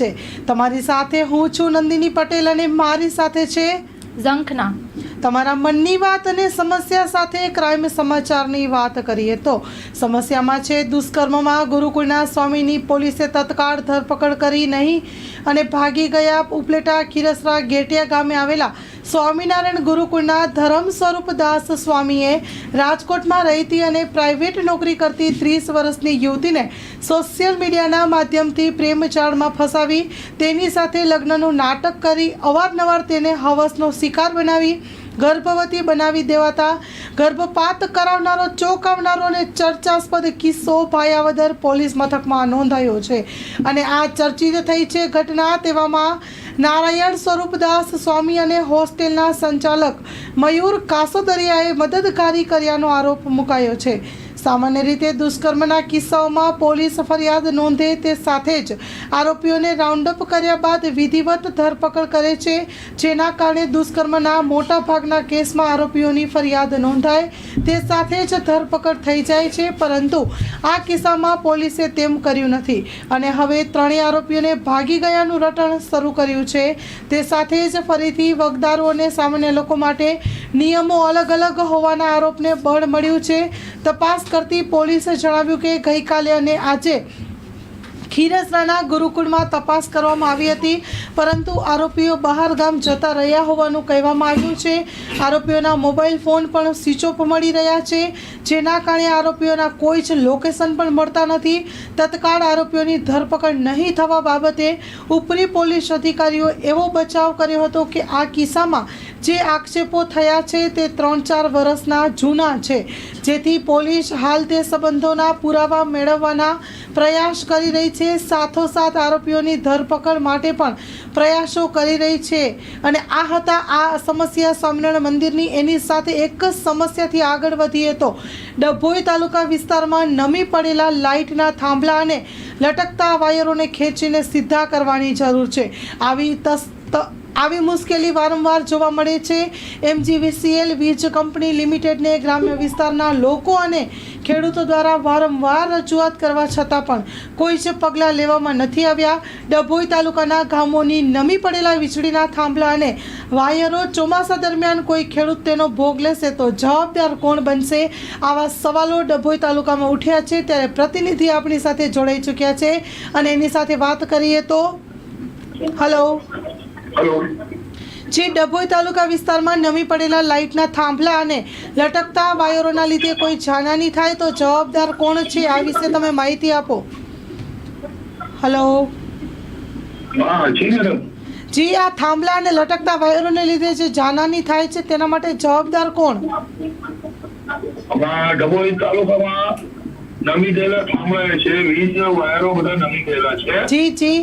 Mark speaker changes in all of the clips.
Speaker 1: છે. તમારી સાથે હું છું નંદિની પટેલ અને મારી સાથે છે
Speaker 2: ઝંખના.
Speaker 1: તમારા મનની વાત અને સમસ્યા સાથે ક્રાઇમ સમાચારની વાત કરીએ તો સમસ્યામાં છે દુષ્કર્મમાં ગુરુકુળના સ્વામીની પોલીસે તત્કાળ ધરપકડ કરી નહીં અને ભાગી ગયા ઉપલેટા ખીરસરા ગેટિયા ગામે આવેલા સ્વામિનારાયણ ગુરુકુળના ધરમ સ્વરૂપદાસ સ્વામીએ રાજકોટમાં રહેતી અને પ્રાઇવેટ નોકરી કરતી ત્રીસ વર્ષની યુવતીને સોશિયલ મીડિયાના માધ્યમથી પ્રેમચાળમાં ફસાવી, તેની સાથે લગ્નનું નાટક કરી, અવારનવાર તેને હવસનો શિકાર બનાવી, ગર્ભવતી બનાવી દેવાતા, ગર્ભપાત કરાવનારો, ચોંકાવનારો અને ચર્ચાસ્પદ કિસ્સો ભાયાવદર પોલીસ મથકમાં નોંધાયો છે. અને આ ચર્ચિત થઈ છે ઘટના તેવામાં નારાયણ સ્વરૂપદાસ સ્વામી અને હોસ્ટેલના સંચાલક મયુર કાસોદરિયાએ મદદગારી કર્યાનો આરોપ મુકાયો છે. સામાન્ય રીતે દુષ્કર્મના કિસ્સાઓમાં પોલીસ ફરિયાદ નોંધે તે સાથે જ આરોપીઓને રાઉન્ડઅપ કર્યા બાદ વિધિવત ધરપકડ કરે છે. જેના કારણે દુષ્કર્મના મોટા ભાગના કેસમાં આરોપીઓની ફરિયાદ નોંધાય. તે સાથે જ ધરપકડ થઈ જાય છે, પરંતુ આ કિસ્સામાં પોલીસે તેમ કર્યું નથી. અને હવે ત્રણેય આરોપીઓને ભાગી ગયાનું રટણ શરૂ કર્યું છે. તે સાથે જ ફરીથી વગદારો અને સામાન્ય લોકો માટે નિયમો અલગ અલગ હોવાના આરોપને બળ મળ્યું છે. તપાસ કરતી પોલીસે જણાવ્યું કે ગઈકાલે અને આજે ખીરસરાના ગુરુકુળમાં તપાસ કરવામાં આવી હતી, પરંતુ આરોપીઓ બહાર ગામ જતા રહ્યા હોવાનું કહેવામાં આવ્યું છે. આરોપીઓના મોબાઈલ ફોન પણ સ્વિચ ઓફ મળી રહ્યા છે, જેના કારણે આરોપીઓના કોઈ જ લોકેશન પણ મળતા નથી. તત્કાળ આરોપીઓની ધરપકડ નહીં થવા બાબતે ઉપરી પોલીસ અધિકારીઓ એવો બચાવ કર્યો હતો કે આ કિસ્સામાં જે આક્ષેપો થયા છે તે ત્રણ ચાર વર્ષના જૂના છે. જેથી પોલીસ હાલ તે સંબંધોના પુરાવા મેળવવાના પ્રયાસ કરી રહી છે. સાથોસાથ આરોપીઓની ધરપકડ માટે પણ પ્રયાસો કરી રહી છે. અને આ હતા આ સમસ્યા સ્વામિનારાયણ મંદિરની. એની સાથે એક જ સમસ્યાથી આગળ વધીએ તો ડભોઈ તાલુકા વિસ્તારમાં નમી પડેલા લાઇટના થાંભલા અને લટકતા વાયરોને ખેંચીને સીધા કરવાની જરૂર છે. આવી તસ ત- આવી મુશ્કેલી વારંવાર જોવા મળે છે. એમજીવીસીએલ વીજ કંપની લિમિટેડને ગ્રામ્ય વિસ્તારના લોકો અને ખેડૂતો દ્વારા વારંવાર રજૂઆત કરવા છતાં પણ કોઈ જ પગલાં લેવામાં નથી આવ્યા. ડભોઈ તાલુકાના ગામોની નમી પડેલા વીજળીના થાંભલા અને વાયરો ચોમાસા દરમિયાન કોઈ ખેડૂત તેનો ભોગ લેશે તો જવાબદાર કોણ બનશે? આવા સવાલો ડભોઈ તાલુકામાં ઉઠ્યા છે ત્યારે પ્રતિનિધિ આપણી સાથે જોડાઈ ચૂક્યા છે. અને એની સાથે વાત કરીએ તો, હલો. જે ડભોઈ તાલુકા વિસ્તારમાં નમી પડેલા લાઇટના થાંભલા અને લટકતા વાયરોના લીધે કોઈ જાનહાની થાય તો જવાબદાર કોણ છે? આ વિશે તમે માહિતી આપો. હલો.
Speaker 3: હા જી
Speaker 1: આ થાંભલા અને લટકતા વાયરોને લીધે જે જાનહાની થાય છે તેના માટે જવાબદાર કોણ?
Speaker 3: ડભોઈ તાલુકામાં નમી ગયેલા થાંભલા છે વીજ વાયરો બધા નમી ગયેલા છે.
Speaker 1: જી જી.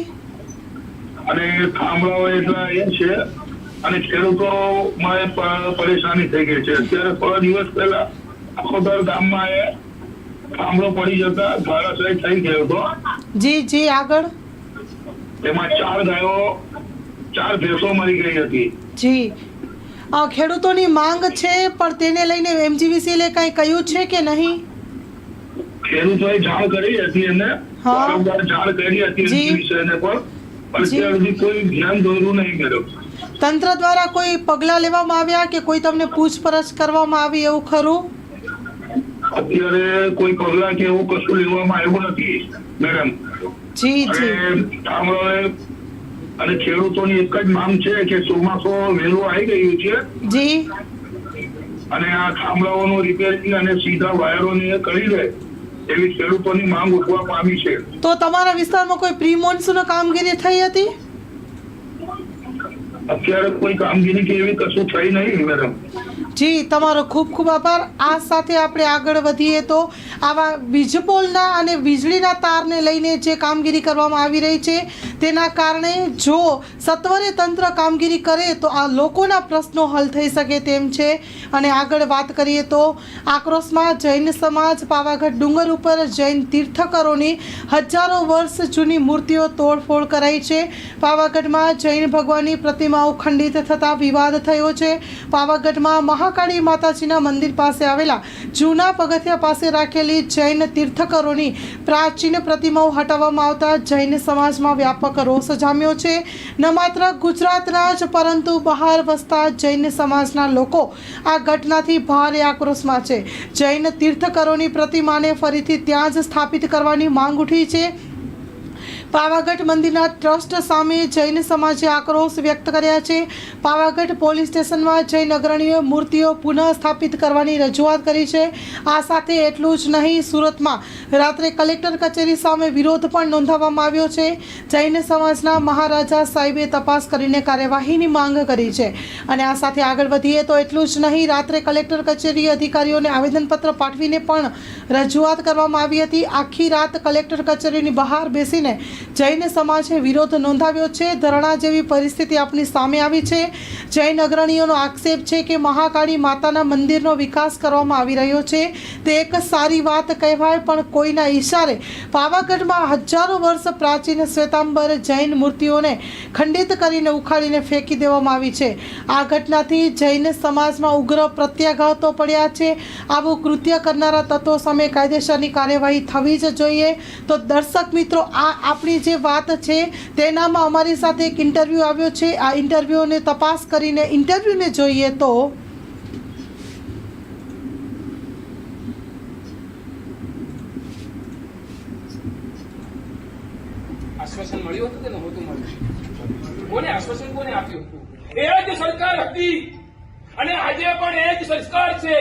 Speaker 3: અને થાંભળાઓ એટલા એ છે અને ખેડૂતો માં પરેશાની થઈ ગઈ છે. અત્યારે થોડા દિવસ પહેલા આખોદર ગામમાં એ થાંભળો પડી જતા ધારાશાયી થઈ ગયો હતો.
Speaker 1: જી જી આગળ.
Speaker 3: એમાં ચાર ગાયો ચાર ભેંસો મરી ગઈ હતી.
Speaker 1: જી. આ ખેડૂતોની માંગ છે પણ તેને લઈને એમજીવીસીએલે કાંઈ કહ્યું છે કે નહીં?
Speaker 3: ખેડૂતોએ જાણ કરી હતી એને. વારંવાર જાણ કરી હતી
Speaker 1: જી.
Speaker 3: એ પણ. અત્યાર સુધી કોઈ ધ્યાન દોરવું નહીં મેડમ
Speaker 1: તંત્ર દ્વારા કોઈ પગલાં લેવામાં આવ્યા કે કોઈ તમને પૂછપરછ કરવામાં આવી એવું ખરું?
Speaker 3: અત્યારે કોઈ પગલા કે એવું કશું લેવામાં આવ્યું નથી મેડમ.
Speaker 1: જી જી.
Speaker 3: અને ખેડૂતોની એક જ માંગ છે કે ચોમાસો વહેલું આવી ગયું છે.
Speaker 1: જી.
Speaker 3: અને આ થાંભલાઓનું રિપેરિંગ અને સીધા વાયરોને કરી દે એવી ખેડૂતોની માંગ ઉઠવા પામી છે.
Speaker 1: તો તમારા વિસ્તારમાં કોઈ પ્રી મોન્સૂન કામગીરી થઈ હતી?
Speaker 3: અત્યારે કોઈ કામગીરી કે એવી કશું થઈ નહીં મેડમ.
Speaker 1: જી, તમારો ખૂબ ખૂબ આભાર. આ સાથે આપણે આગળ વધીએ તો આવા વીજપોલના અને વીજળીના તારને લઈને જે કામગીરી કરવામાં આવી રહી છે, તેના કારણે જો સત્વરે તંત્ર કામગીરી કરે તો આ લોકોના પ્રશ્નો હલ થઈ શકે તેમ છે. અને આગળ વાત કરીએ તો આક્રોશમાં જૈન સમાજ પાવાગઢ ડુંગર ઉપર જૈન તીર્થકરોની હજારો વર્ષ જૂની મૂર્તિઓ તોડફોડ કરાઈ છે. પાવાગઢમાં જૈન ભગવાનની પ્રતિમાઓ ખંડિત થતા વિવાદ થયો છે. પાવાગઢમાં મહાકાળી માતાજીના મંદિર પાસે આવેલા જૂના પગથિયા પાસે રાખેલી જૈન તીર્થકરોની પ્રાચીન પ્રતિમાઓ હટાવવામાં આવતા જૈન સમાજમાં વ્યાપક રોષ જામ્યો છે. ન માત્ર ગુજરાતના જ પરંતુ બહાર વસતા જૈન સમાજના લોકો આ ઘટનાથી ભારે આક્રોશમાં છે. જૈન તીર્થકરોની પ્રતિમાને ફરીથી ત્યાં જ સ્થાપિત કરવાની માંગ ઉઠી છે. પાવાગઢ મંદિરના ટ્રસ્ટ સામે જૈન સમાજે આક્રોશ વ્યક્ત કર્યા છે. પાવાગઢ પોલીસ સ્ટેશનમાં જૈન અગ્રણીઓ મૂર્તિઓ પુનઃ સ્થાપિત કરવાની રજૂઆત કરી છે. આ સાથે એટલું જ નહીં, સુરતમાં રાત્રે કલેક્ટર કચેરી સામે વિરોધ પણ નોંધાવવામાં આવ્યો છે. જૈન સમાજના મહારાજા સાહેબે તપાસ કરીને કાર્યવાહીની માંગ કરી છે. અને આ સાથે આગળ વધીએ તો એટલું જ નહીં, રાત્રે કલેક્ટર કચેરી અધિકારીઓને આવેદનપત્ર પાઠવીને પણ રજૂઆત કરવામાં આવી હતી. આખી રાત કલેક્ટર કચેરીની બહાર બેસીને જૈન સમાજે વિરોધ નોંધાવ્યો છે. ધરણા જેવી પરિસ્થિતિ આપણી સામે આવી છે. જૈન અગ્રણીઓનો આક્ષેપ છે કે મહાકાળી માતાના મંદિરનો વિકાસ કરવામાં આવી રહ્યો છે. તે એક સારી વાત કહેવાય, પણ કોઈના ઈશારે પાવાગઢમાં હજારો વર્ષ પ્રાચીન શ્વેતાંબર જૈન મૂર્તિઓને ખંડિત કરીને ઉખાડીને ફેંકી દેવામાં આવી છે. આ ઘટનાથી જૈન સમાજમાં ઉગ્ર પ્રત્યાઘાતો પડ્યા છે. આવું કૃત્ય કરનારા તત્વો સામે કાયદેસરની કાર્યવાહી થવી જ જોઈએ. તો દર્શક મિત્રો, આ આપણી જે વાત છે, તેનામાં અમારી સાથે એક ઇન્ટરવ્યૂ આવ્યો છે. આ ઇન્ટરવ્યૂને તપાસ કરીને ઇન્ટરવ્યૂને જોઈએ તો
Speaker 2: અને આજે પણ એ જ સરકાર છે.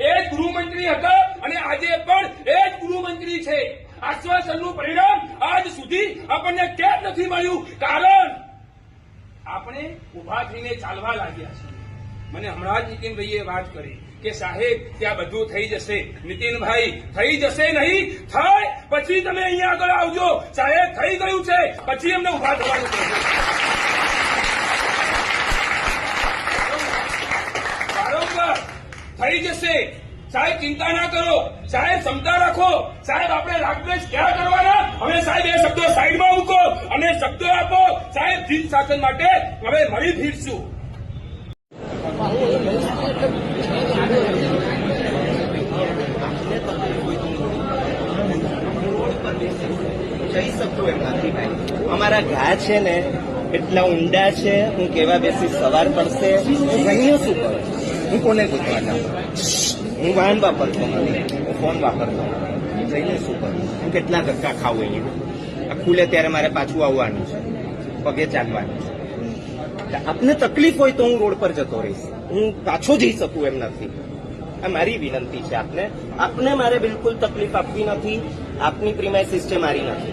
Speaker 2: એ જ ગૃહમંત્રી હતા અને આજે પણ એ ગૃહમંત્રી છે. આશ્વાસનનું પરિણામ આજ સુધી આપણને કેમ નથી મળ્યું? કારણ આપણે ઊભા થઈને ચાલવા લાગ્યા છીએ. મને હમણાં જ નીતિનભાઈએ વાત કરી કે સાહેબ, ત્યાં બધું થઈ જશે. નીતિનભાઈ, થઈ જશે નહીં? થાય? પછી તમે અહીંયા આગળ આવજો. સાહેબ, થઈ ગયું છે. પછી અમને ઊભા થવાનું. વારંવાર થઈ જશે. સાહેબ, ચિંતા ના કરો. સાહેબ, ક્ષમતા રાખો. સાહેબ, આપણે રાગદ્વેષ ક્યાં કરવાના? હવે સાહેબ, એ શબ્દો સાઈડમાં મૂકો અને શબ્દો આપો. સાહેબ જીત શાસન માટે હવે મળી ફીરશું
Speaker 4: જઈ શકતો એમ નથી અમારા ઘા છે ને, એટલા ઊંડા છે, હું કેવા બેસી સવાર પડશે, હું કોને જાઉં? હું વાહન વાપરતો નથી. હું ફોન વાપરતો જઈને શું કરું? હું કેટલા ધક્કા ખાવું અહીંયા? આ ખુલે ત્યારે મારે પાછું આવવાનું છે. પગે ચાલવાનું છે. આપને તકલીફ હોય તો હું રોડ પર જતો રહીશ. હું પાછો જઈ શકું એમ નથી. આ મારી વિનંતી છે આપને. આપને મારે બિલકુલ તકલીફ આપવી નથી. આપની પ્રિમાઇસીસ છે મારી નથી.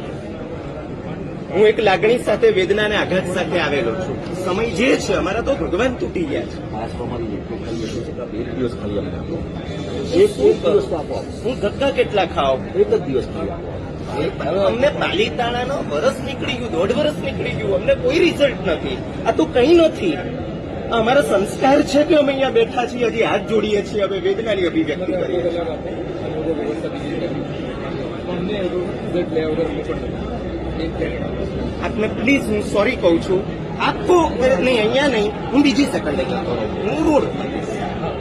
Speaker 4: હું એક લાગણી સાથે વેદના અને આઘાત સાથે આવેલો છું. સમય જે છે, અમારા તો ભગવાન તૂટી ગયા છે. એ શું આપો. હું ધક્કા કેટલા ખાવ? એક જ દિવસ અમને પાલીતાણાનો વરસ નીકળી ગયું દોઢ વરસ નીકળી ગયું. અમને કોઈ રિઝલ્ટ નથી. આ તો કંઈ નથી. અમારા સંસ્કાર છે કે અમે અહીંયા બેઠા છીએ હજી હાથ જોડીએ છીએ અમે વેદનાની અભિવ્યક્તિ કરીએ આપને પ્લીઝ હું સોરી કહું છું. આખો નહીં અહીંયા નહીં. હું બીજી સેકન્ડે જતો હું રોડ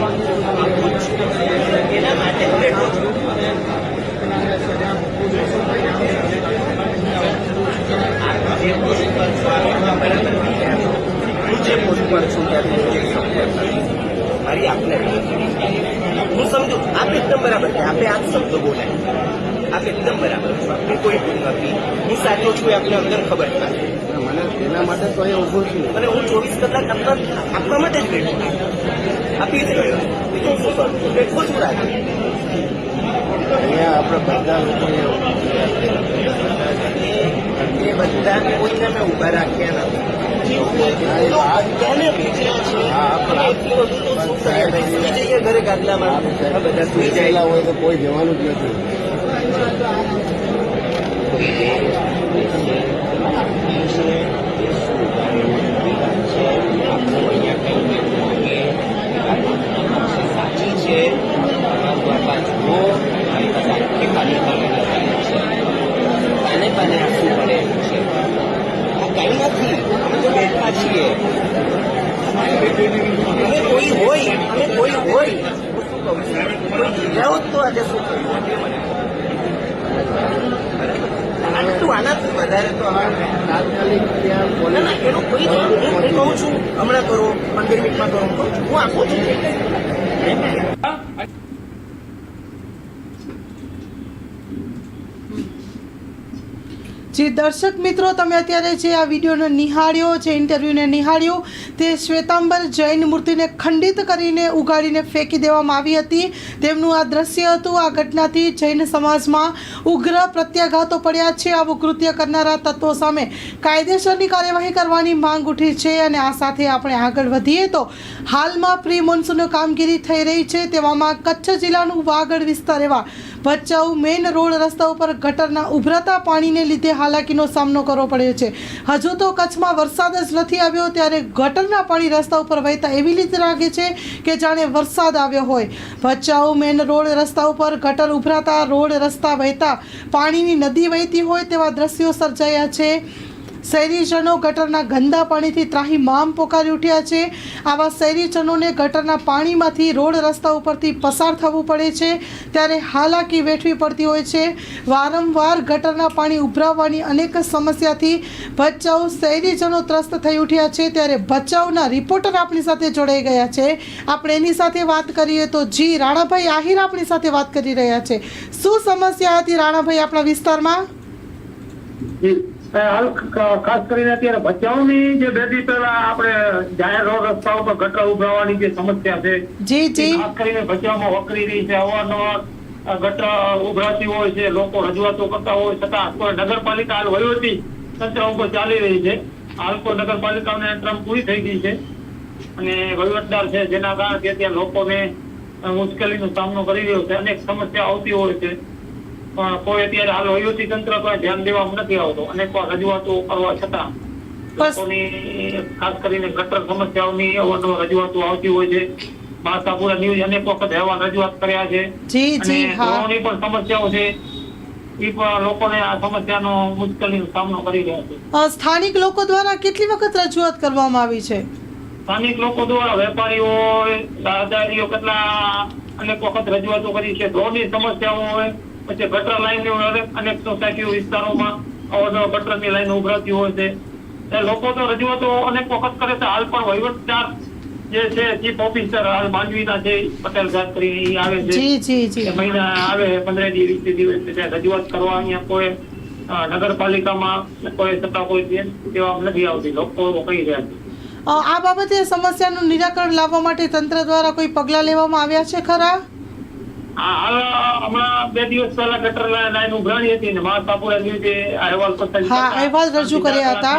Speaker 4: પર જઈશ. એના માટે હું બેઠો છું જે પોસ્ટ પર છું આ બરાબર નહીં યાર. હું જે પોસ્ટ પર છું ત્યાંથી હું જઈ શકતો નથી. મારી આપને હું સમજુ આપ એકદમ બરાબર છે આપે આ જ શબ્દો બોલાય આપ એકદમ બરાબર છું. આપણે કોઈ ભૂલ નથી. હું સાચો છું એ આપને અંદર ખબર નથી
Speaker 5: મને એના માટે તો અહીંયા ઊભો છું.
Speaker 4: અને હું ચોવીસ કલાક આપવા આપવા માટે જ બેઠો આપી જ રહ્યો બીજું શું કરું? બેઠો છું રાતે.
Speaker 5: અહીંયા આપણે બધા લોકો
Speaker 4: એ બધા કોઈને મેં ઊભા રાખ્યા નથી. ઘરે ગાદલામાં? આ બધા સુઈ જાય
Speaker 5: હોય તો કોઈ જવાનું જ નથી.
Speaker 4: કઈ હોય અને કોઈ હોય. હું શું કહું છું કોઈ તો આજે શું થયું હોત એ મને કહો. આટલું આનાથી વધારે તો
Speaker 5: તાત્કાલિક
Speaker 4: ના એનું કહું છું, હમણાં કરો પંદર મિનિટમાં કરો હું આપું છું
Speaker 1: જી દર્શક મિત્રો, તમે અત્યારે જે આ વિડીયોને નિહાળ્યો, જે ઇન્ટરવ્યૂને નિહાળ્યો, તે શ્વેતાંબર જૈન મૂર્તિને ખંડિત કરીને ઉગાડીને ફેંકી દેવામાં આવી હતી. તેમનું આ દ્રશ્ય હતું, આ ઘટનાથી જૈન સમાજમાં ઉગ્ર પ્રત્યાઘાતો પડ્યા છે. આવું કૃત્ય કરનારા તત્વો સામે કાયદેસરની કાર્યવાહી કરવાની માંગ ઉઠી છે અને આ સાથે આપણે આગળ વધીએ તો હાલમાં પ્રી મોન્સૂનની કામગીરી થઈ રહી છે. તેવામાં કચ્છ જિલ્લાનું વાગડ વિસ્તાર એવા ભચાઉ મેઇન રોડ રસ્તા ઉપર ગટરના ઉભરાતા પાણીને લીધે હાલાકીનો સામનો કરવો પડ્યો છે. હજુ તો કચ્છમાં વરસાદ જ નથી આવ્યો ત્યારે ગટરના પાણી રસ્તા ઉપર વહેતા એવી રીતે લાગે છે કે જાણે વરસાદ આવ્યો હોય. ભચાઉ મેઇન રોડ રસ્તા ઉપર ગટર ઉભરાતા રોડ રસ્તા વહેતા પાણીની નદી વહેતી હોય તેવા દ્રશ્યો સર્જાયા છે. શહેરીજનો ગટરના ગંદા પાણીથી ત્રાહીમામ પોકારી ઉઠ્યા છે. આવા શહેરીજનોને ગટરના પાણીમાંથી રોડ રસ્તા ઉપરથી પસાર થવું પડે છે. ત્યારે હાલાકી વેઠવી પડતી હોય છે. વારંવાર ગટરના પાણી ઉભરાવવાની અનેક સમસ્યાથી ભચાઉ શહેરીજનો ત્રસ્ત થઈ ઉઠ્યા છે. ત્યારે ભચાઉના રિપોર્ટર આપણી સાથે જોડાઈ ગયા છે. આપણે એની સાથે વાત કરીએ તો જી રાણાભાઈ આહિર આપણી સાથે વાત કરી રહ્યા છે. શું સમસ્યા હતી રાણાભાઈ આપણા વિસ્તારમાં?
Speaker 6: હાલ ખાસ કરીને અત્યારે ભચાઉની જે બે દી પહેલા આપણે જાહેર રોડ રસ્તા ઉપર ગટર ઉભરાવાની જે સમસ્યા છે
Speaker 1: જી જી.
Speaker 6: ખાસ કરીને ભચાઉમાં વકરી રહી છે. અવારનવાર ગટર ઉભરાતી હોય છે લોકો રજૂઆતો કરતા હોય છતાં કોઈ નગરપાલિકા હાલ વહીવટી તંત્ર ઉપર ચાલી રહી છે. હાલ કોઈ નગરપાલિકાને ટ્રમ પૂરી થઈ ગઈ છે. અને વહીવટદાર છે જેના કારણે ત્યાં લોકોને મુશ્કેલીનો સામનો કરી રહ્યો છે. અનેક સમસ્યા આવતી હોય છે. પણ કોઈ અત્યારે હાલ વહીવટી તંત્ર પર ધ્યાન દેવામાં નથી આવતો. અને રજૂઆતો કરવા છતાં લોકોની ખાસ કરીને ગટર સમસ્યાઓની અવારનવાર રજૂઆતો આવતી હોય છે. માસાપુરા ન્યૂઝ અનેક વખત અહેવાલ રજૂઆત કર્યા છે. અને પણ સમસ્યાઓ છે. એ પણ લોકોને આ સમસ્યાનો મુશ્કેલીનો સામનો કરી રહ્યા છે.
Speaker 1: સ્થાનિક લોકો દ્વારા કેટલી વખત રજૂઆત કરવામાં આવી છે?
Speaker 6: સ્થાનિક લોકો દ્વારા વેપારીઓ રાહદારીઓ કેટલા અનેક વખત રજૂઆતો કરી છે. રોડની સમસ્યાઓ હોય પછી ગટર લાઈન અનેક સોસાયટીઓ વિસ્તારોમાં અવારનવાર ગટરની લાઈન ઉભરાતી હોય છે. એ લોકો તો રજૂઆતો અનેક વખત કરે છે. હાલ પણ વહીવટદાર જે છે ચીફ ઓફિસર હાલ માંડવીના છે પટેલ ગાત કરીને આવે છે.
Speaker 1: જી જી જી.
Speaker 6: મહિના આવે પંદર દિવસ વીસ દિવસ રજૂઆત કરવા અહીંયા કોઈ નગરપાલિકામાં કોઈ થતા કોઈ તેવા નથી આવતી. લોકો કહી રહ્યા છે.
Speaker 1: આ બાબતે સમસ્યાનું નિરાકરણ લાવવા માટે તંત્ર દ્વારા કોઈ પગલાં લેવામાં આવ્યા છે ખરા?
Speaker 6: બે દિવસ પહેલા ગટર લાઈન ઉઘરાણી હતી ને મહાસાપુરા ન્યૂઝે આ અહેવાલ પસાર
Speaker 1: હા, અહેવાલ રજૂ કર્યા હતા.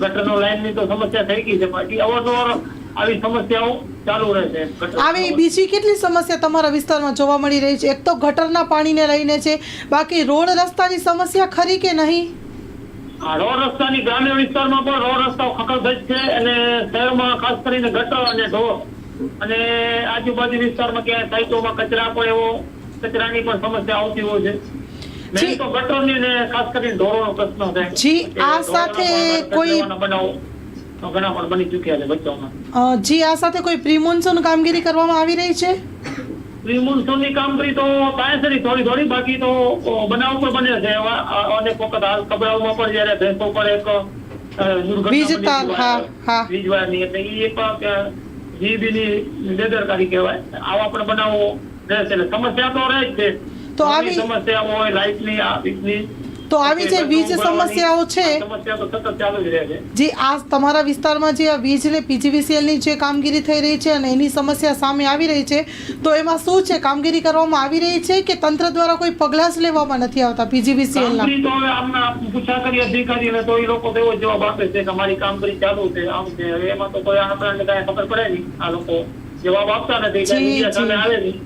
Speaker 6: ગટરનો લાઈનની તો સમસ્યા થઈ ગઈ છે બાકી અવારનવાર આવી સમસ્યાઓ ચાલુ રહેશે
Speaker 1: આવી બીજી કેટલી સમસ્યા તમારા વિસ્તારમાં જોવા મળી રહી છે? એક તો ગટરના પાણીને લઈને છે બાકી રોડ રસ્તાની સમસ્યા ખરી કે નહીં?
Speaker 6: હા, રોડ રસ્તાની ગ્રામ્ય વિસ્તારમાં પણ રોડ રસ્તાઓ ખખડધજ છે અને શહેરમાં ખાસ કરીને ગટર અને ઢોર. અને આજુબાજુ વિસ્તારમાં ક્યાંય સાઈટોમાં કચરા પણ એવો કચરાની પણ સમસ્યા આવતી હોય છે.
Speaker 1: જી.
Speaker 6: છે.
Speaker 1: આ સાથે કોઈ-
Speaker 6: છે
Speaker 1: જી આ સાથે કોઈ કામગીરી કરવામાં આવી રહી છે?
Speaker 6: ની કામગીરી તો કાયદેસરી થોડી થોડી બાકી તો બનાવ પણ બને છે. અનેક વખત હાલ કબરાઓમાં પણ જયારે ભેંસો પર એક દુર્ઘટના
Speaker 1: વીજ તાર, હા, હા.
Speaker 6: વીજ વાયરની એટલે એ પણ જીબીની બેદરકારી કહેવાય. આવા પણ બનાવો. રહે છે એટલે સમસ્યા તો રહે જ છે.
Speaker 1: તો
Speaker 6: આવી
Speaker 1: આવી-
Speaker 6: સમસ્યા હોય લાઇટની આ વીજની
Speaker 1: તો આવી જે વીજ સમસ્યાઓ છે
Speaker 6: જ
Speaker 1: આ તમારા વિસ્તારમાં જે આ વીજને પીજીવીસીએલની જે કામગીરી થઈ રહી છે અને એની સમસ્યા સામે આવી રહી છે તો એમાં શું છે? કામગીરી કરવામાં આવી રહી છે કે તંત્ર દ્વારા કોઈ પગલાં જ લેવામાં નથી આવતા પીજીવીસીએલના?
Speaker 6: પૂછા કરી અધિકારીને તો એ લોકો એવો જવાબ આપે છે કે અમારી કામગીરી ચાલુ છે આમ છે. એમાં તો કોઈ આપણને કાંઈ ખબર પડે નહીં. આ લોકો જવાબ આપતા નથી. આવે નહીં.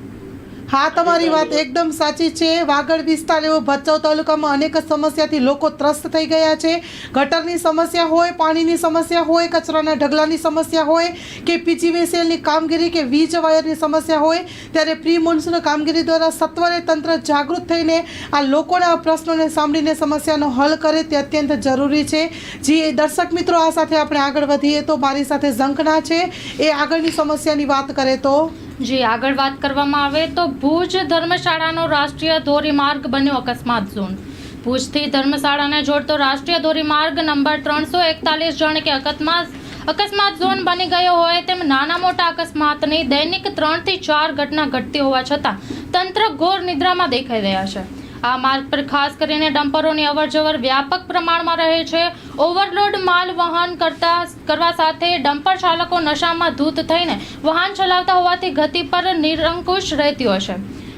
Speaker 1: હા, તમારી વાત એકદમ સાચી છે. વાગડ વિસ્તાર એવો ભચાઉ તાલુકામાં અનેક સમસ્યાથી લોકો ત્રસ્ત થઈ ગયા છે. ગટરની સમસ્યા હોય, પાણીની સમસ્યા હોય, કચરાના ઢગલાની સમસ્યા હોય કે પીજીવીસીએલની કામગીરી કે વીજ વાયરની સમસ્યા હોય, ત્યારે પ્રી મોન્સૂન કામગીરી દ્વારા સત્વરે તંત્ર જાગૃત થઈને આ લોકોના પ્રશ્નોને સાંભળીને સમસ્યાનો હલ કરે તે અત્યંત જરૂરી છે. જે દર્શક મિત્રો, આ સાથે આપણે આગળ વધીએ તો મારી સાથે ઝંખના છે. એ આગળની સમસ્યાની વાત કરે તો?
Speaker 7: જી, આગળ વાત કરવામાં આવે તો ભુજ ધર્મશાળાનો રાષ્ટ્રીય ધોરીમાર્ગ બન્યો અકસ્માત ઝોન ભુજથી ધર્મશાળાને જોડતો રાષ્ટ્રીય ધોરીમાર્ગ નંબર ત્રણસો એકતાલીસ જાણે કે અકસ્માત અકસ્માત ઝોન બની ગયો હોય તેમ નાના મોટા અકસ્માતની દૈનિક ત્રણથી ચાર ઘટના ઘટતી હોવા છતાં તંત્ર ઘોર નિદ્રામાં દેખાઈ રહ્યા છે. આ માર્ગ પર ખાસ કરીને ડમ્પરોની અવરજવર વ્યાપક પ્રમાણમાં રહે છે. ઓવરલોડ માલ વહન કરતા, કરવા સાથે ડમ્પર ચાલકો નશામાં ધૂત થઈને વાહન ચલાવતા હોવાથી ગતિ પર નિરંકુશ રહેતી છે.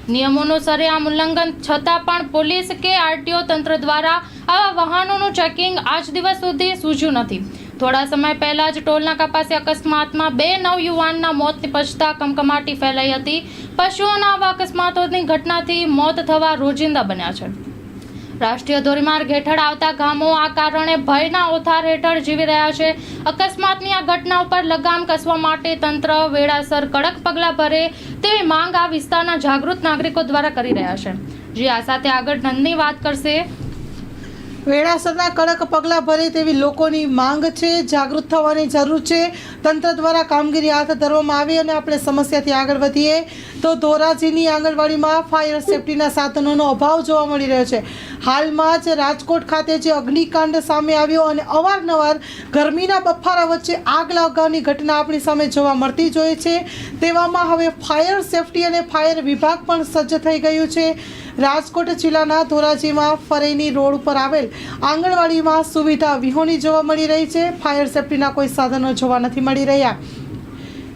Speaker 7: નિયમોનું સરેઆમ ઉલ્લંઘન છતાં પણ પોલીસ કે આરટીઓ તંત્ર દ્વારા આવા વાહનોનું ચેકિંગ આજ દિવસ સુધી સૂઝ્યું નથી. થોડા સમય પહેલા જ ટોલનાકા પાસે અકસ્માતમાં બે નવયુવાનના મોત નિપજતા કમકમાટી ફેલાઈ હતી. પશુઓના આવા અકસ્માતોની ઘટનાથી મોત થવા રોજિંદા બન્યા છે. રાષ્ટ્રીય ધોરીમાર્ગ હેઠળ આવતા ગામો આ કારણે ભયના ઓથાર હેઠળ જીવી રહ્યા છે. અકસ્માતની આ ઘટના ઉપર લગામ કસવા માટે તંત્ર વેળાસર કડક પગલાં ભરે તેવી માંગ આ વિસ્તારના જાગૃત નાગરિકો દ્વારા કરી રહ્યા છે. જે આ સાથે આગળ નંદની વાત કરશે.
Speaker 1: વેળાસરના કડક પગલાં ભરે તેવી લોકોની માંગ છે, જાગૃત થવાની જરૂર છે. તંત્ર દ્વારા કામગીરી હાથ ધરવામાં આવી અને આપણે સમસ્યાથી આગળ વધીએ તો ધોરાજીની આંગણવાડીમાં ફાયર સેફટીના સાધનોનો અભાવ જોવા મળી રહ્યો છે. હાલમાં જ રાજકોટ ખાતે જે અગ્નિકાંડ સામે આવ્યો અને અવારનવાર ગરમીના બફારા વચ્ચે આગ લાગવાની ઘટના આપણી સામે જોવા મળતી જોઈએ છે. તેવામાં હવે ફાયર સેફટી અને ફાયર વિભાગ પણ સજ્જ થઈ ગયું છે. રાજકોટ જિલ્લાના ધોરાજીમાં ફરેની રોડ ઉપર આવેલ આંગણવાડીમાં સુવિધા વિહોણી જોવા મળી રહી છે. ફાયર સેફટીના કોઈ સાધનો જોવા નથી મળી રહ્યા.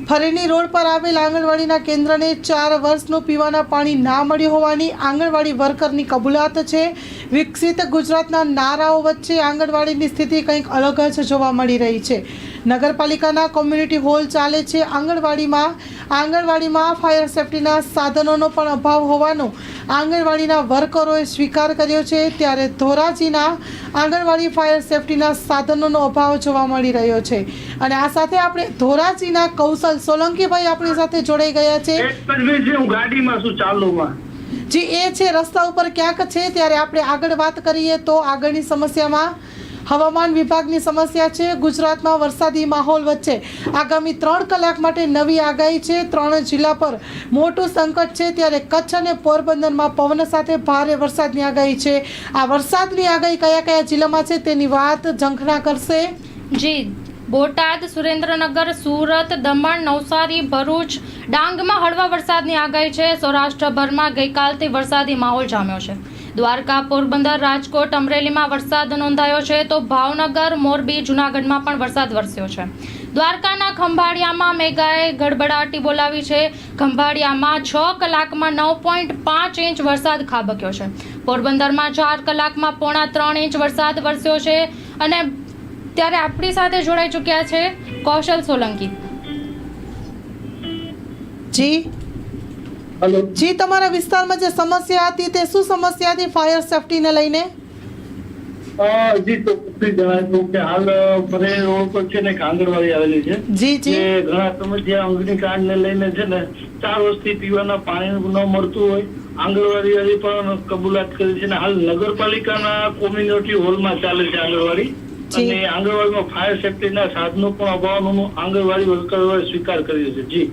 Speaker 1: ફરેની રોડ પર આવેલ આંગણવાડીના કેન્દ્રને ચાર વર્ષનું પીવાના પાણી ના મળ્યું હોવાની આંગણવાડી વર્કરની કબૂલાત છે. વિકસિત ગુજરાતના નારાઓ વચ્ચે આંગણવાડીની સ્થિતિ કંઈક અલગ જ જોવા મળી રહી છે. નગરપાલિકાના કોમ્યુનિટી હોલ ચાલે છે. આંગણવાડીમાં આંગણવાડીમાં ફાયર સેફટીના સાધનોનો પણ અભાવ હોવાનો આંગણવાડીના વર્કરોએ સ્વીકાર કર્યો છે. ત્યારે ધોરાજીના આંગણવાડી ફાયર સેફટીના સાધનોનો અભાવ જોવા મળી રહ્યો છે. અને આ સાથે આપણે ધોરાજીના કૌશલ સોલંકીભાઈ આપણી સાથે જોડાઈ ગયા છે.
Speaker 6: હું ગાડીમાં છું ચાલુમાં
Speaker 1: જે એ છે રસ્તા ઉપર ક્યાંક છે. ત્યારે આપણે આગળ વાત કરીએ તો આગળની સમસ્યામાં હવામાન વિભાગની સમસ્યા છે. ગુજરાતમાં વરસાદી માહોલ વચ્ચે આગામી ત્રણ કલાક માટે નવી આગાહી છે. ત્રણ જિલ્લા પર મોટું સંકટ છે. ત્યારે કચ્છ અને પોરબંદરમાં પવન સાથે ભારે વરસાદની આગાહી છે. આ વરસાદની આગાહી કયા કયા જિલ્લામાં છે તેની વાત ઝંખના કરશે.
Speaker 7: જી, બોટાદ, સુરેન્દ્રનગર, સુરત, દમણ, નવસારી, ભરૂચ, ડાંગમાં હળવા વરસાદની આગાહી છે. સૌરાષ્ટ્રભરમાં ગઈકાલથી વરસાદી માહોલ જામ્યો છે. દ્વારકા, પોરબંદર, રાજકોટ, અમરેલીમાં વરસાદ નોંધાયો છે તો ભાવનગર, મોરબી, જૂનાગઢમાં પણ વરસાદ વરસ્યો છે. દ્વારકાના ખંભાળિયામાં મેઘાએ ગડબડાટી બોલાવી છે. ખંભાળિયામાં છ કલાકમાં નવ પોઈન્ટ પાંચ ઇંચ વરસાદ ખાબક્યો છે. પોરબંદરમાં ચાર કલાકમાં પોણા ત્રણ ઇંચ વરસાદ વરસ્યો છે અને ત્યારે આપણી સાથે જોડાઈ ચૂક્યા છે કૌશલ સોલંકી.
Speaker 1: જી જી તમારા વિસ્તારમાં જે સમસ્યા હતી તે શું સમસ્યા હતી ફાયર સેફટીને લઈને?
Speaker 6: જી જણાય તો કે હાલ ફરે રોડ પર છે ને એક આવેલી છે.
Speaker 1: જી
Speaker 6: જી. ઘણા સમસ્યા અગ્નિકાંડ ને લઈને છે ને ચાર વર્ષથી પીવાના પાણી ન મળતું હોય. આંગણવાડી વાળી પણ કબૂલાત કરી છે ને હાલ નગરપાલિકાના કોમ્યુનિટી હોલમાં ચાલે છે આંગણવાડી. અને આંગણવાડીમાં ફાયર સેફટીના સાધનો પણ અભાવનો આંગણવાડી વર્કરોએ સ્વીકાર કર્યો છે. જી.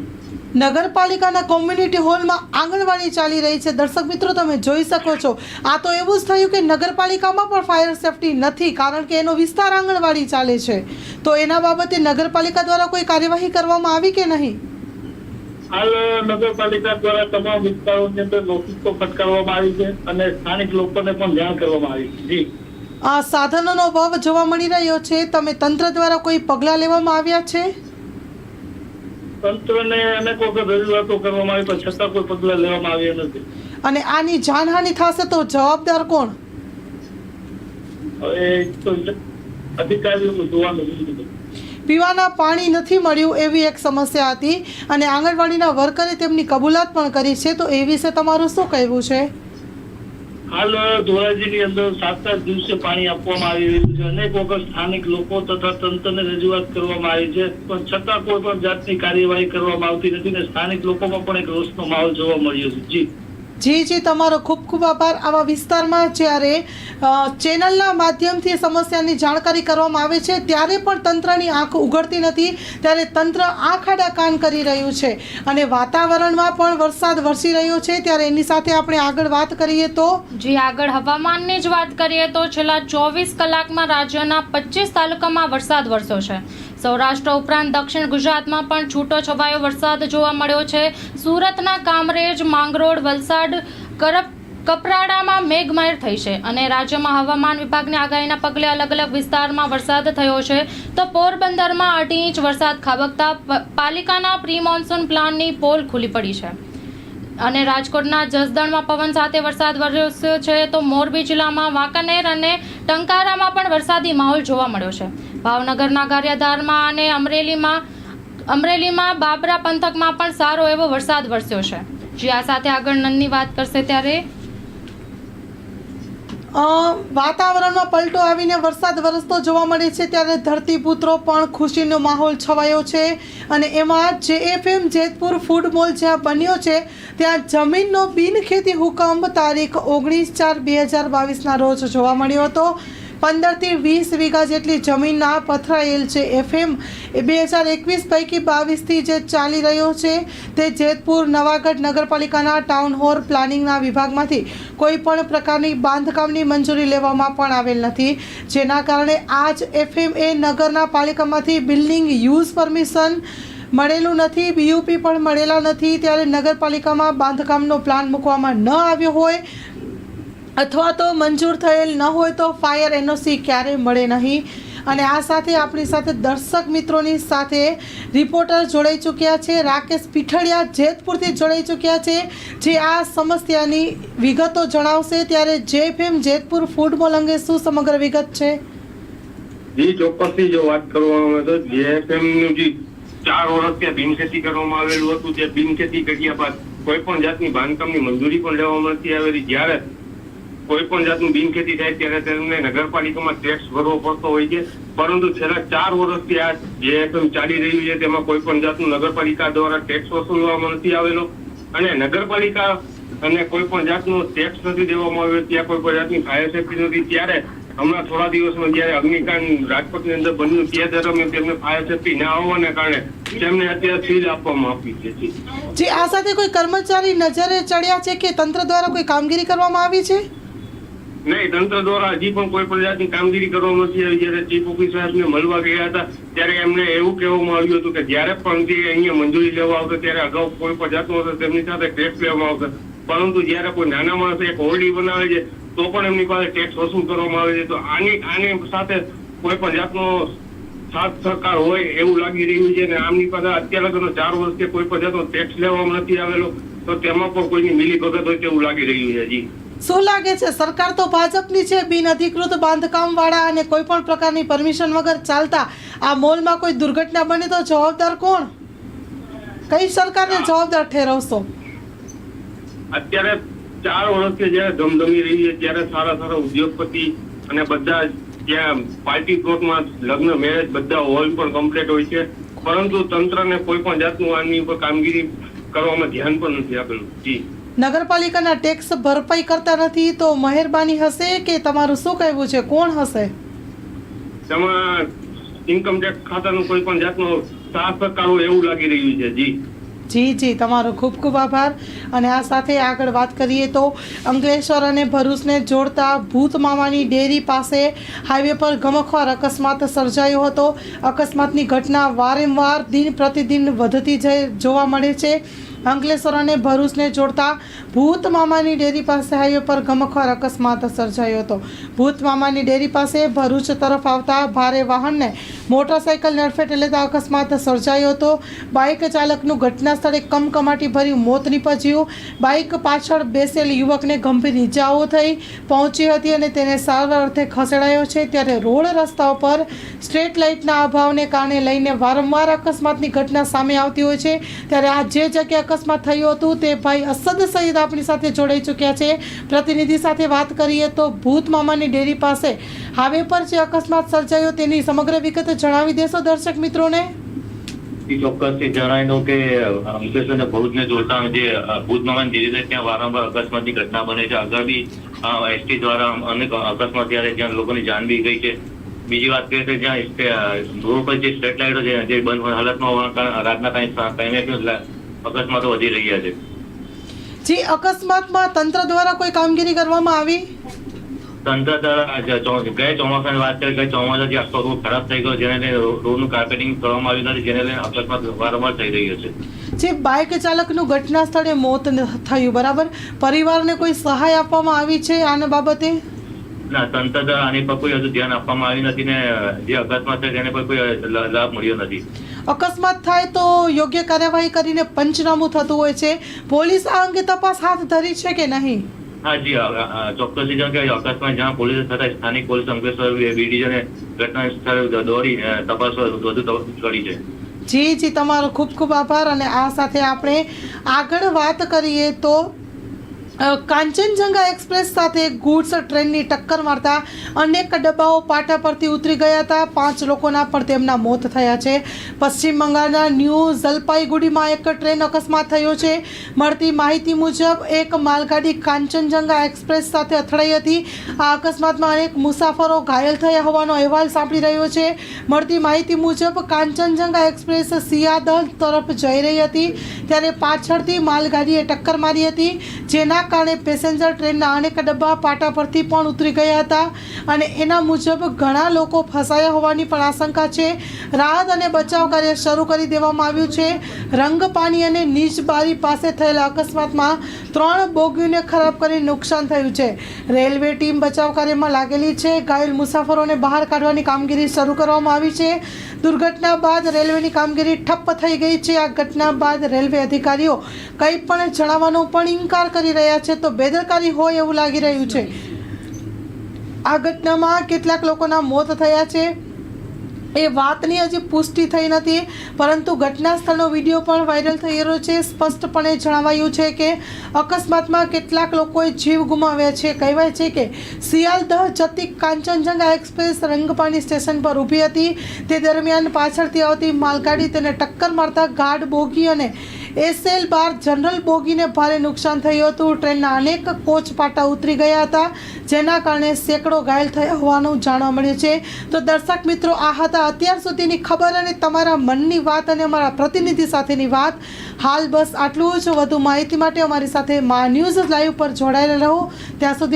Speaker 1: નગરપાલિકાના કોમ્યુનિટી હોલમાં આંગણવાડી ચાલી રહી છે. દર્શક મિત્રો તમે જોઈ શકો છો. આ તો એવું જ થયું કે નગરપાલિકામાં પણ ફાયર સેફટી નથી કારણ કે એનો વિસ્તાર આંગણવાડી ચાલે છે. તો એના બાબતે નગરપાલિકા દ્વારા કોઈ કાર્યવાહી કરવામાં આવી કે નહીં?
Speaker 6: હાલ નગરપાલિકા દ્વારા તમામ વિસ્તારોની અંદર નોટિસો ફટકારવામાં આવી છે અને સ્થાનિક લોકોને પણ જાણ કરવામાં આવી છે. જી.
Speaker 1: આ સાધનોનો અભાવ જોવા મળી રહ્યો છે. તમે તંત્ર દ્વારા કોઈ પગલાં લેવામાં આવ્યા છે?
Speaker 6: તંત્રને અનેક વખત રજૂઆતો કરવામાં આવી પણ છતાં કોઈ પગલાં લેવામાં આવ્યા નથી.
Speaker 1: અને આની જાનહાનિ થશે તો જવાબદાર કોણ?
Speaker 6: હવે તો અધિકારીઓનું જોવાનું
Speaker 1: પીવાના પાણી નથી મળ્યું એવી એક સમસ્યા હતી અને આંગણવાડીના વર્કરે તેમની કબૂલાત પણ કરી છે. તો એ વિશે તમારું શું કહેવું છે?
Speaker 6: હાલ ધોરાજીની અંદર સાત સાત દિવસે પાણી આપવામાં આવી રહ્યું છે. અનેક વખત સ્થાનિક લોકો તથા તંત્રને રજૂઆત કરવામાં આવી છે, પણ છતાં કોઈ પણ જાતની કાર્યવાહી કરવામાં આવતી નથી ને સ્થાનિક લોકોમાં પણ એક રોષનો માહોલ જોવા મળ્યો છે. જી.
Speaker 1: જી જી, તમારો ખૂબ ખૂબ આભાર. આવા વિસ્તારમાં જ્યારે ચેનલના માધ્યમથી સમસ્યાની જાણકારી કરવામાં આવે છે, ત્યારે પણ તંત્રની આંખ ઉઘડતી નથી, ત્યારે તંત્ર આંખ આડા કાન કરી રહ્યું છે. અને વાતાવરણમાં પણ વરસાદ વરસી રહ્યો છે, ત્યારે એની સાથે આપણે આગળ વાત કરીએ તો?
Speaker 7: જી, આગળ હવામાનની જ વાત કરીએ તો છેલ્લા ચોવીસ કલાકમાં રાજ્યના પચીસ તાલુકામાં વરસાદ વરસ્યો છે. સૌરાષ્ટ્ર ઉપરાંત દક્ષિણ ગુજરાતમાં પણ છૂટો છવાયો વરસાદ જોવા મળ્યો છે. સુરતના કામરેજ, માંગરોળ, વલસાડ, કરપ, કપરાડામાં મેઘમહેર થઈ છે અને રાજ્યમાં હવામાન વિભાગની આગાહીના પગલે અલગ અલગ વિસ્તારમાં વરસાદ થયો છે. તો પોરબંદરમાં અઢી ઇંચ વરસાદ ખાબકતા પાલિકાના પ્રી મોન્સૂન પ્લાનની પોલ ખુલી પડી છે. અને રાજકોટના જસદણમાં પવન સાથે વરસાદ વરસ્યો છે તો મોરબી જિલ્લામાં વાંકાનેર અને ટંકારામાં પણ વરસાદી માહોલ જોવા મળ્યો છે. ભાવનગરના ગારિયાધારમાં અને અમરેલીમાં અમરેલીમાં બાબરા પંથકમાં પણ સારો એવો વરસાદ વરસ્યો છે. જે આ સાથે આગળ નંદની વાત કરશે ત્યારે
Speaker 1: વાતાવરણમાં પલટો આવીને વરસાદ વરસતો જોવા મળે છે ત્યારે ધરતીપુત્રો પણ ખુશીનો માહોલ છવાયો છે. અને એમાં જે એફએમ જેતપુર ફૂડ મોલ જ્યાં બન્યો છે, ત્યાં જમીનનો બિનખેતી હુકમ તારીખ ઓગણીસ ચાર બે હજાર બાવીસના રોજ જોવા મળ્યો હતો. પંદરથી વીસ વીઘા જેટલી જમીનના પથરાયેલ છે. એફએમ બે હજાર એકવીસ પૈકી બાવીસથી જે ચાલી રહ્યો છે તે જેતપુર, નવાગઢ નગરપાલિકાના ટાઉન હોલ પ્લાનિંગના વિભાગમાંથી કોઈ પણ પ્રકારની બાંધકામની મંજૂરી લેવામાં પણ આવેલ નથી. જેના કારણે આજ એફએમ એ નગરના પાલિકામાંથી બિલ્ડિંગ યુઝ પરમિશન મળેલું નથી, બીયુપી પણ મળેલા નથી. ત્યારે નગરપાલિકામાં બાંધકામનો પ્લાન મૂકવામાં ન આવ્યો હોય અથવા તો મંજૂર થયેલ ન હોય તો ફાયર એનઓસી ક્યારેય મળે નહીં. અને આ સાથે આપણી સાથે દર્શક મિત્રોની સાથે રિપોર્ટર જોડાઈ ચૂક્યા છે, રાકેશ પીઠળિયા જેતપુરથી જોડાઈ ચૂક્યા છે, જે આ સમસ્યાની વિગતો જણાવશે. ત્યારે જેફએમ જેતપુર ફૂડ મોલ અંગે શું સમગ્ર વિગત છે?
Speaker 8: જી, ચોક્કસથી જો વાત કરવામાં આવે તો જેએફએમનું જે ચાર વર્ષ ત્યાં બિનખેતી કરવામાં આવેલું હતું તે બિનખેતી કર્યા બાદ કોઈ પણ જાતની બાંધકામની મંજૂરી પણ લેવામાં નથી આવેલી. જ્યારે કોઈ પણ જાતનું બિનખેતી થાય ત્યારે તેમને નગરપાલિકામાં ટેક્સ ભરવો પડતો હોય છે. પરંતુ છેલ્લા ચાર વર્ષથી આ જેએફએમ ચાલી રહ્યું છે, તેમાં કોઈ પણ જાતનું નગરપાલિકા દ્વારા ટેક્સ વસૂલવામાં નથી આવેલો. અને નગરપાલિકા અને કોઈ પણ જાતનો ટેક્સ નથી દેવામાં આવ્યો, ત્યાં કોઈ પણ જાતની ફાયર સેફટી નથી. ત્યારે હમણાં થોડા દિવસમાં જયારે અગ્નિકાંડ રાજકોટની અંદર બન્યું, તે દરમિયાન તેમને ફાયર સેફટી ના હોવાને કારણે તેમને અત્યારે સીલ આપવામાં આપી છે. જી.
Speaker 1: જે, આ સાથે કોઈ કર્મચારી નજરે ચડ્યા છે કે તંત્ર દ્વારા કોઈ કામગીરી કરવામાં આવી છે?
Speaker 8: નહીં, તંત્ર દ્વારા હજી પણ કોઈ પણ જાતની કામગીરી કરવામાં નથી આવી. જયારે ચીફ ઓફિસર સાહેબને મળવા ગયા હતા, ત્યારે એમને એવું કહેવામાં આવ્યું હતું કે જ્યારે પણ જે અહીંયા મંજૂરી લેવા આવતો ત્યારે અગાઉ કોઈ પણ જાતનો હતો તેમની સાથે ટેક્સ લેવામાં આવશે. પરંતુ જ્યારે કોઈ નાના માણસ એક હોર્ડી બનાવે છે, તો પણ એમની પાસે ટેક્સ વસૂલ કરવામાં આવે છે. તો આની આની સાથે કોઈ પણ જાતનો સાથ સરકાર હોય એવું લાગી રહ્યું છે અને આમની પાસે અત્યારે લગીનો ચાર વર્ષથી કોઈ પણ જાતનો ટેક્સ લેવામાં નથી આવેલો, તો તેમાં પણ કોઈની મિલી ભગત હોય તેવું લાગી રહ્યું છે જી
Speaker 1: શું લાગે છે, સરકાર તો ભાજપની છે, બિન અધિકૃત બાંધકામ વાળા અને કોઈ પણ પ્રકારની પરમિશન વગર ચાલતા આ મોલમાં કોઈ દુર્ઘટના બને તો જવાબદાર કોણ? કઈ સરકારને જવાબદાર ઠેરવશો?
Speaker 8: અત્યારે ચાર વર્ષથી જયારે ધમધમી રહી છે, ત્યારે સારા સારા ઉદ્યોગપતિ અને બધા ત્યાં પાર્ટી પ્લોટમાં લગ્ન મેરેજ બધા હોલ પણ કમ્પ્લીટ હોય છે. પરંતુ તંત્રને કોઈ પણ જાતનું આની ઉપર કામગીરી કરવામાં ધ્યાન પણ નથી આપેલું. જી.
Speaker 1: નગરપાલિકાના ટેક્સ ભરપાઈ કરતા નથી તો મહેરબાની હશે કે તમારું શું કહેવું છે? કોણ હશે?
Speaker 8: તેમાં ઇન્કમ ટેક્સ ખાતાનું કોઈ પણ જાતનો સાફ સહકાર એવું લાગી રહ્યું છે. જી.
Speaker 1: જી જી. તમારો ખૂબ ખૂબ આભાર. અને આ સાથે આગળ વાત કરીએ તો અંકલેશ્વર અને ભરૂચને જોડતા ભૂત મામાની ડેરી પાસે હાઈવે પર ગમખવાર અકસ્માત સર્જાયો હતો. અકસ્માતની ઘટના વારંવાર દિન પ્રતિદિન વધતી જોવા મળે છે. અંકલેશ્વર અને ભરૂચને જોડતા ભૂત મામાની ડેરી પાસે હાઈવે પર ગમખ્વાર અકસ્માત સર્જાયો હતો. ભૂત મામાની ડેરી પાસે ભરૂચ તરફ આવતા ભારે વાહનને મોટરસાઇકલ નડફેટે લેતા અકસ્માત સર્જાયો હતો. બાઇક ચાલકનું ઘટના સ્થળે કમકમાટી ભર્યું મોત નીપજ્યું. બાઇક પાછળ બેસેલ યુવકને ગંભીર ઈજાઓ થઈ, પહોંચી હતી અને તેને સારવાર અર્થે ખસેડાયો છે. ત્યારે રોડ રસ્તા પર સ્ટ્રીટ લાઇટના અભાવને કારણે લઈને વારંવાર અકસ્માતની ઘટના સામે આવતી હોય છે. ત્યારે આ જે જગ્યાએ અકસ્માત થયું હતું તે ભાઈ અસદ સઈદ આપણી સાથે જોડાઈ ચૂક્યા છે. પ્રતિનિધિ સાથે વાત કરીએ તો ભૂત મામાની ડેરી પાસે હાઈવે પર જે અકસ્માત સર્જાયો તેની સમગ્ર વિગત જણાવી દેશો દર્શક મિત્રોને.
Speaker 9: ઘટના બને છે. આગળ બી એસટી દ્વારા અકસ્માત લોકોની જાન બી ગઈ છે. બીજી વાત કરીએ તો જ્યાં રોડ પર છે બંધ હાલતમાં હોવાના કારણે રાતના ટાઈમ અકસ્માતો વધી રહ્યા છે.
Speaker 1: જે અકસ્માતમાં તંત્ર દ્વારા કોઈ કામગીરી કરવામાં આવી?
Speaker 9: તંત્ર દ્વારા ગઈ ચોમાસાની વાત કરીએ ગઈ ચોમાસાથી આખો રોડ ખરાબ થઈ ગયો જેને લઈને રોડનું કાર્પેટિંગ કરવામાં આવ્યું નથી જેને લઈને અકસ્માત વારંવાર થઈ રહ્યો છે.
Speaker 1: જે બાઇક ચાલકનું ઘટના સ્થળે મોત થયું બરાબર? પરિવારને કોઈ સહાય આપવામાં આવી છે આના બાબતે?
Speaker 9: ના તંત્ર દ્વારા આની પર કોઈ હજુ ધ્યાન આપવામાં આવ્યું નથી ને જે અકસ્માત છે તેને પર કોઈ લાભ મળ્યો નથી.
Speaker 1: અકસ્માત થાય તો યોગ્ય કાર્યવાહી કરીને પંચનામું થતું હોય છે. પોલીસ આ અંગે તપાસ હાથ ધરી છે કે નહીં?
Speaker 9: હા જી અ- અ- ચોક્કસ. કે અકસ્માત જ્યાં પોલીસ થતા સ્થાનિક પોલીસ અંકલેશ્વર બી ડિવિઝને ઘટના સ્થળે દોડી તપાસ વધુ તપાસ કરી છે.
Speaker 1: જી જી તમારો ખૂબ ખૂબ આભાર અને આ સાથે આપણે આગળ વાત કરીએ તો કાંચનજંગા એક્સપ્રેસ સાથે ગુડ્સ ટ્રેનની ટક્કર મારતા અનેક ડબ્બાઓ પાટા પરથી ઉતરી ગયા હતા. પાંચ લોકોના પણ તેમના મોત થયા છે. પશ્ચિમ બંગાળના ન્યૂ જલપાઈગુડીમાં એક ટ્રેન અકસ્માત થયો છે. મળતી માહિતી મુજબ, એક માલગાડી કાંચનજંગા એક્સપ્રેસ સાથે અથડાઈ હતી. આ અકસ્માતમાં અનેક મુસાફરો ઘાયલ થયા હોવાનો અહેવાલ સાંપડી રહ્યો છે. મળતી માહિતી મુજબ, કાંચનજંગા એક્સપ્રેસ સિયાદલ તરફ જઈ રહી હતી, ત્યારે પાછળથી માલગાડીએ ટક્કર મારી હતી, જેના કારણે પેસેન્જર ટ્રેનના અનેક ડબ્બા પાટા પરથી પણ ઉતરી ગયા હતા અને એના મુજબ ઘણા લોકો ફસાયા હોવાની પણ આશંકા છે. રાહત અને બચાવ કાર્ય શરૂ કરી દેવામાં આવ્યું છે. રંગપાણી અને નીચબારી પાસે થયેલા અકસ્માતમાં ત્રણ બોગીઓને ખરાબ કરી નુકસાન થયું છે. રેલવે ટીમ બચાવ કાર્યમાં લાગેલી છે. ઘાયલ મુસાફરોને બહાર કાઢવાની કામગીરી શરૂ કરવામાં આવી છે. દુર્ઘટના બાદ રેલવેની કામગીરી ઠપ્પ થઈ ગઈ છે. આ ઘટના બાદ રેલવે અધિકારીઓ કંઈ પણ જણાવવાનો પણ ઇનકાર કરી રહ્યા છે તો બેદરકારી હોય એવું લાગી રહ્યું છે. આ ઘટનામાં કેટલાક લોકોના મોત થયા છે. એ વાતની હજી પુષ્ટિ થઈ નથી, પરંતુ ઘટના સ્થળનો વીડિયો પણ વાયરલ થઈ રહ્યો છે. સ્પષ્ટપણે જણાવાયું છે કે અકસ્માતમાં કેટલાક લોકોએ જીવ ગુમાવ્યા છે. કહેવાય છે કે સિયાલદહ જતી કાંચનજંગા એક્સપ્રેસ રંગપાણી સ્ટેશન પર ઊભી હતી. તે દરમિયાન પાછળથી આવતી માલગાડી તેને ટક્કર મારતા ગાઢ બોગી અને એસએલ બાર જનરલ બોગીને ભારે નુકસાન થયું હતું. ટ્રેનના અનેક કોચ પાટા ઉતરી ગયા હતા, જેના કારણે સેંકડો ઘાયલ થયા હોવાનું જાણવા મળ્યું છે. તો દર્શક મિત્રો, આ હતા અત્યાર સુધીની ખબર અને તમારા મનની વાત અને અમારા પ્રતિનિધિ સાથેની વાત. હાલ બસ આટલું જ. વધુ માહિતી માટે અમારી સાથે મા ન્યૂઝ લાઈવ પર જોડાયેલા રહો. ત્યાં સુધી